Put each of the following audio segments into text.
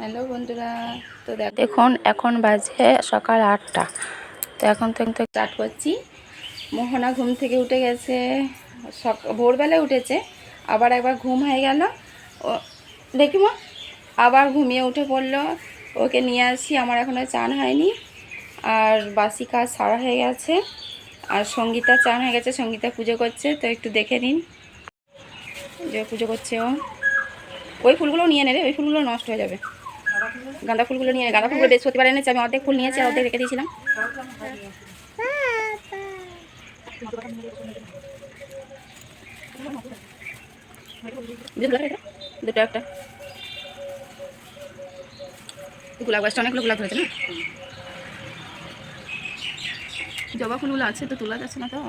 Hello বন্ধুরা তো দেখ- দেখুন এখন বাজে সকাল আটটা। তো এখন তো স্টার্ট করছি। মোহনা ঘুম থেকে উঠে গেছে। সক ভোরবেলায় উঠেছে আবার একবার ঘুম হয়ে গেল। ও দেখি মা আবার ঘুমিয়ে উঠে পড়ল। ওকে নিয়ে আসি আমার এখনও চান হয়নি। আর বাসি কাজ সারা হয়ে গেছে। আর সঙ্গীতা চান হয়ে গেছে সঙ্গীতা পুজো করছে তো একটু দেখে নিন। যে পুজো করছে ও। ওই ফুলগুলো নিয়ে নেবে ওই ফুলগুলো নষ্ট হয়ে যাবে। গাঁদা ফুলগুলো নিয়ে, গাঁদা ফুলগুলো বৃহস্পতিবার এনেছে, আমি অর্ধেক ফুল নিয়েছি আর অর্ধেক রেখে দিয়েছিলাম। দুটো একটা গোলাপ গাছটা অনেকগুলো গোলাপ ধরেছে না? জবা ফুলগুলো আছে, তো তোলা যাচ্ছে না তো?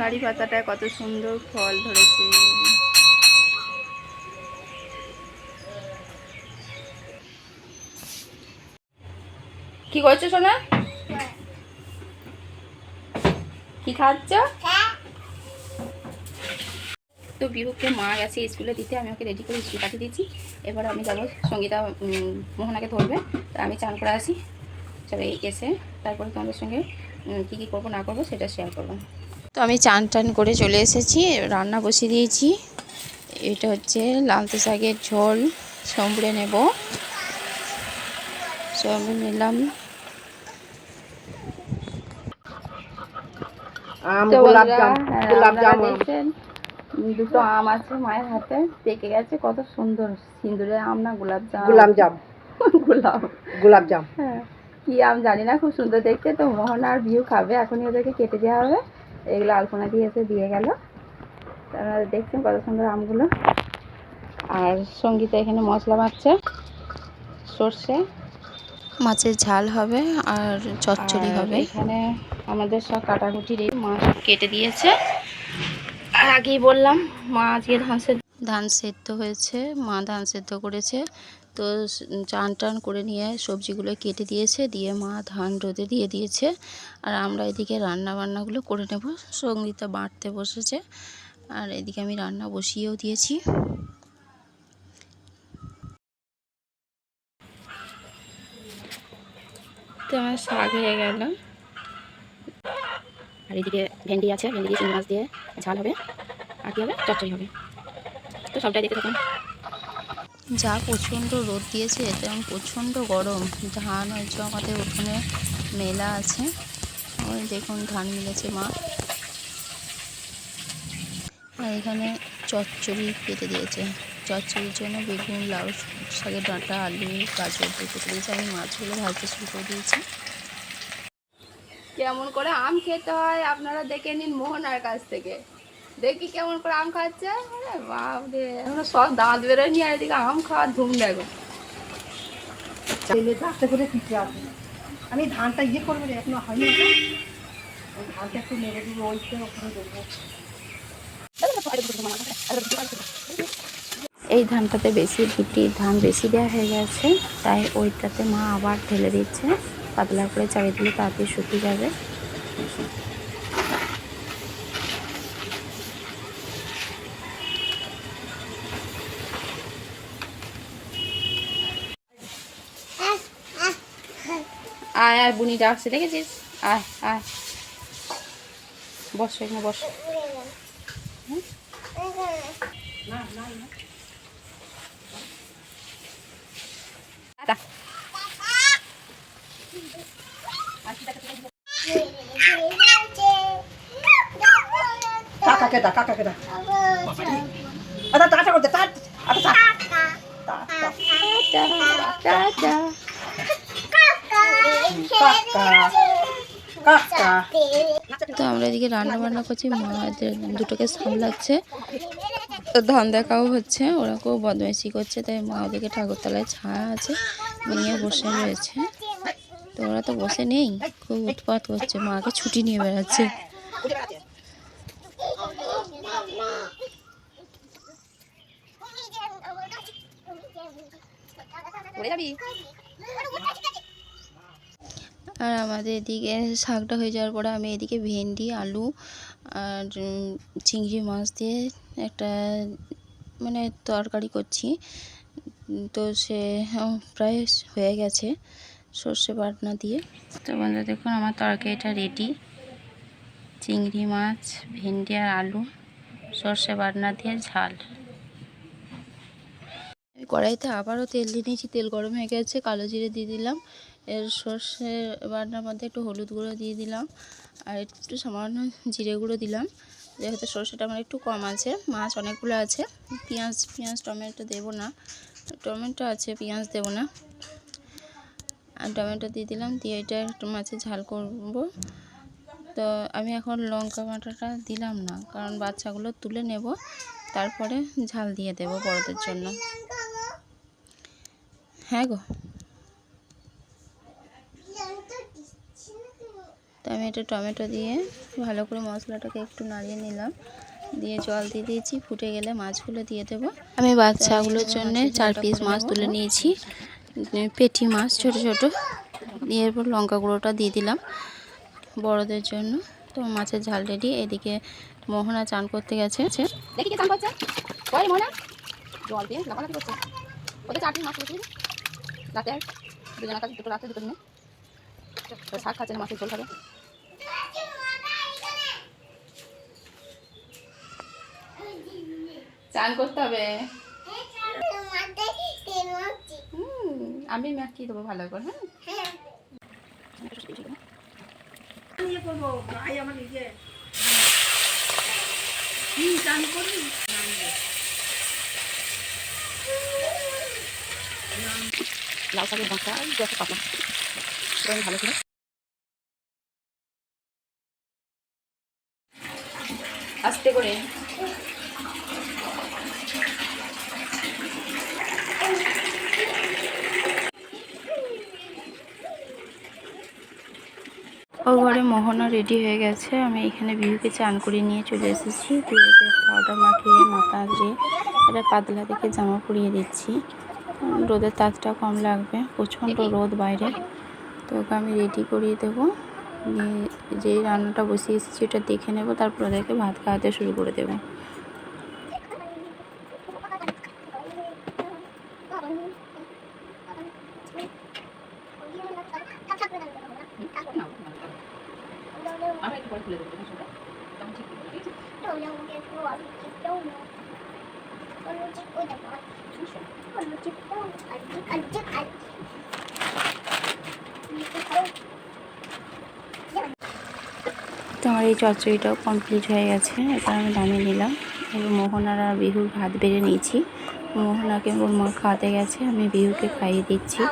কারি পাতাটায় কত সুন্দর ফল ধরেছে। কি করছ সোনা? কি খাচ্ছ? তো বিহুকে মা গেছে স্কুলে দিতে, আমি ওকে রেডি করে স্কুল পাঠিয়ে দিয়েছি। এবার আমি যাব, সঙ্গীতা মোহনাকে ধরবে। তা আমি চান করে আসি। তবে এসে, তারপরে তোমাদের সঙ্গে কী কী করব না করব সেটা শেয়ার করব। তো আমি চান টান করে চলে এসেছি রান্না বসিয়ে দিয়েছি। এটা হচ্ছে লালতে শাকের ঝোল সম্বরে নেব। সব নিলাম। আম গোলাপ জাম হ্যাঁ, দুটো আম আছে মায়ের হাতে পেকে গেছে কত সুন্দর আম না গোলাপ জাম? গোলাপ জাম। গোলাপ। গোলাপ জাম। হ্যাঁ কি আম জানি না খুব সুন্দর দেখতে তো মোহন আর বিউ খাবে এখনই ওদেরকে কেটে দেওয়া হবে। এগুলো আলপনা দিয়ে এসে দিয়ে গেল। আপনারা দেখছেন কত সুন্দর আমগুলো। আর সঙ্গীতা এখানে মশলা মাখছে সর্ষে। মাছের ঝাল হবে আর চচ্চড়ি হবে। এখানে আমাদের সব কাটাকুটি রে মা সব কেটে দিয়েছে। আর আগেই বললাম মা আজকে ধান সেদ্ধ ধান সেদ্ধ হয়েছে মা ধান সেদ্ধ করেছে। তো চান টান করে নিয়ে সবজিগুলো কেটে দিয়েছে, দিয়ে মা ধান রোদে দিয়ে দিয়েছে। আর আমরা এদিকে রান্না বান্নাগুলো করে নেব। সঙ্গীতা বাঁটতে বসেছে। আর এদিকে আমি রান্না বসিয়েও দিয়েছি। তো আমার শাক হয়ে গেল। আর এদিকে ভেন্ডি আছে, ভেন্ডি দিয়ে চিংড়ি মাছ দিয়ে ঝাল হবে। আর কি হবে? চচ্চড়ি হবে। তো সবটাই দেখতে থাকুন। যা প্রচণ্ড রোদ দিয়েছে তেমন প্রচণ্ড গরম। ধান হয়েছে আমাদের ওখানে মেলা আছে। ওই দেখুন, ধান মিলেছে মা। আর এখানে চচ্চড়ি কেটে দিয়েছে। চচ্চড়ির জন্য বেগুন, লাউ শাকের ডাঁটা, আলু, গাজর দিয়ে কেটে দিয়েছে। আমি মাছগুলো ভাজতে শুরু করে দিয়েছি। কেমন করে আম খেতে হয় আপনারা দেখে নিন মোহনার কাছ থেকে। দেখি কেমন করে আম খাচ্ছে। বাপ রে এখনও সব দাঁত বেরোয়নি আর এদিকে আম খাওয়ার ধুম দেখো। আস্তে করে পিঠে আছে আমি ধানটা ইয়ে করব রে এখনও হয়নি ধানটা একটু নেড়ে দিব ওইটা ওখানে দেবো। এই ধানটাতে বেশি ভিটি ধান বেশি দেওয়া হয়ে গেছে তাই ওইটাতে মা আবার ঢেলে দিচ্ছে। পাতলা করে দিলে তাড়াতাড়ি শুকিয়ে যাবে। আয় আয় বুনি ডাকছে দেখেছিস? আয় আয়। বস এখানে বস। কাকাকে দা কাকাকে দা? আচ্ছা টাটা করতে টাট আচ্ছা টাটা কাকা কাকা তো আমরা এদিকে রান্না বান্না করছি মা এদের দুটোকে সামলাচ্ছে। তো ধান দেখাও হচ্ছে ওরা খুব বদমাইশি করছে তাই মা ওদেরকে ঠাকুরতলায় ছায়া আছে নিয়ে বসে রয়েছে। তো ওরা তো বসে নেই খুব উৎপাত করছে মাকে ছুটি নিয়ে বেড়াচ্ছে। পড়ে যাবি? আর আমাদের এদিকে শাকটা হয়ে যাওয়ার পরে আমি এদিকে ভেন্ডি, আলু আর চিংড়ি মাছ দিয়ে একটা মানে তরকারি করছি। তো সে প্রায় হয়ে গেছে সর্ষে বাটনা দিয়ে। তো বন্ধু দেখুন আমার তরকারিটা রেডি চিংড়ি মাছ, ভেন্ডি আর আলু, সর্ষে বাটনা দিয়ে ঝাল। কড়াইতে আবারও তেল দিয়ে নিয়েছি। তেল গরম হয়ে গেছে, কালো জিরে দিয়ে দিলাম। এর সর্ষে বাটনার মধ্যে একটু হলুদ গুঁড়ো দিয়ে দিলাম। আর একটু সামান্য জিরে গুঁড়ো দিলাম। যেহেতু সর্ষেটা আমার একটু কম আছে, মাছ অনেকগুলো আছে। পেঁয়াজ পেঁয়াজ, টমেটো দেবো না। টমেটো আছে, পেঁয়াজ দেবো না। আর টমেটো দিয়ে দিলাম, দিয়ে এটা একটু মাছের ঝাল করব। তো আমি এখন লঙ্কা বাটাটা দিলাম না, কারণ বাচ্চাগুলো তুলে নেব। তারপরে ঝাল দিয়ে দেব বড়দের জন্য। হ্যাঁ গো। তো আমি এটা টমেটো দিয়ে ভালো করে মশলাটাকে একটু নাড়িয়ে নিলাম। দিয়ে জল দিয়ে দিয়েছি ফুটে গেলে মাছগুলো দিয়ে দেব। আমি বাচ্চাগুলোর জন্য চার পিস মাছ তুলে নিয়েছি। পেটি মাছ ছোট ছোট। দিয়ে এরপর লঙ্কা গুঁড়োটা দিয়ে দিলাম বড়দের জন্য। তো মাছের ঝাল রেডি। এদিকে মোহনা চান করতে গেছে। দেখি কে চান করছে? মোহনা। জল দিয়ে লাফালাফি করছে। ওদের চার মাছ তুলেছি রাতে দুজনের কাছে দুটো রাতে দুটো দিনে। শাক খাচ্ছে না মাছের ঝোল খাবে। চান করতে হবে। আমি মাখিয়ে দেবো ভালো করে হ্যাঁ? চান ভালো করে আস্তে করে ও ঘরে মোহনা রেডি হয়ে গেছে। আমি এখানে বিহুকে চান করে নিয়ে চলে এসেছি। বিহুকে পাউডার মাখিয়ে, মাথা দিয়ে এটা পাতলা দেখে জামা পরিয়ে দিচ্ছি। রোদের তাপটা কম লাগবে, প্রচণ্ড রোদ বাইরে। তো ওকে আমি রেডি করিয়ে দেবো। দিয়ে যে রান্নাটা বসিয়ে এসেছি, ওটা দেখে নেব, তারপর ওদেরকে ভাত খাওয়াতে শুরু করে দেবো। তো আমার এই চচ্চড়িটাও কমপ্লিট হয়ে গেছে এটা আমি নামিয়ে নিলাম। এবার মোহনার বিহুর ভাত বেড়ে নিয়েছি। মোহনাকে ওর মা খাওয়াতে গেছে, আমি বিহুকে খাইয়ে দিচ্ছি।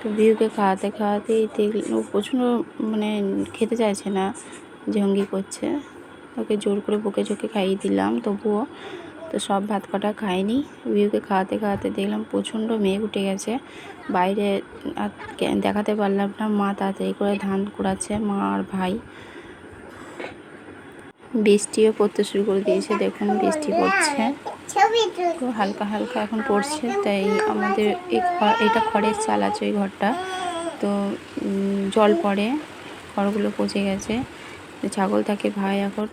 তো বিহুকে খাওয়াতে খাওয়াতেই দেখল ও প্রচণ্ড মানে খেতে চাইছে না, জঙ্গি করছে। ওকে জোর করে বুকে চোখে খাইয়ে দিলাম, তবুও তো সব ভাত কটা খায়নি বিহুকে খাওয়াতে খাওয়াতে দেখলাম প্রচণ্ড মেঘ উঠে গেছে। বাইরে আর দেখাতে পারলাম না, মা তাড়াতাড়ি করে ধান কুড়াচ্ছে, মা আর ভাই। বৃষ্টিও পড়তে শুরু করে দিয়েছে, দেখুন বৃষ্টি পড়ছে। তো হালকা হালকা এখন পড়ছে, তাই আমাদের এই এটা খড়ের চাল আছে ওই ঘরটা। তো জল পড়ে, খড়গুলো পচে গেছে। ছাগল তাকে ভাই এখন,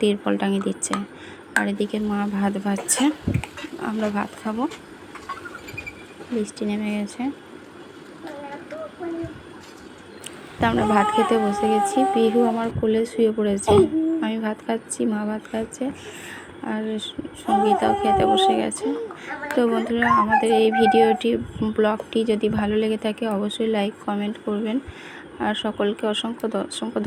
তিরপল টাঙিয়ে দিচ্ছে। আর এদিকে মা ভাত ভাজছে। আমরা ভাত খাব। বৃষ্টি নেমে গেছে। তা আমরা ভাত খেতে বসে গেছি। পিহু আমার কোলে শুয়ে পড়েছে। আমি ভাত খাচ্ছি, মা ভাত খাচ্ছে, আর সঙ্গীতাও খেতে বসে গেছে। তো বন্ধুরা, আমাদের এই ভিডিওটি, ব্লগটি যদি ভালো লেগে থাকে, অবশ্যই লাইক, কমেন্ট করবেন। আর সকলকে অসংখ্য অসংখ্য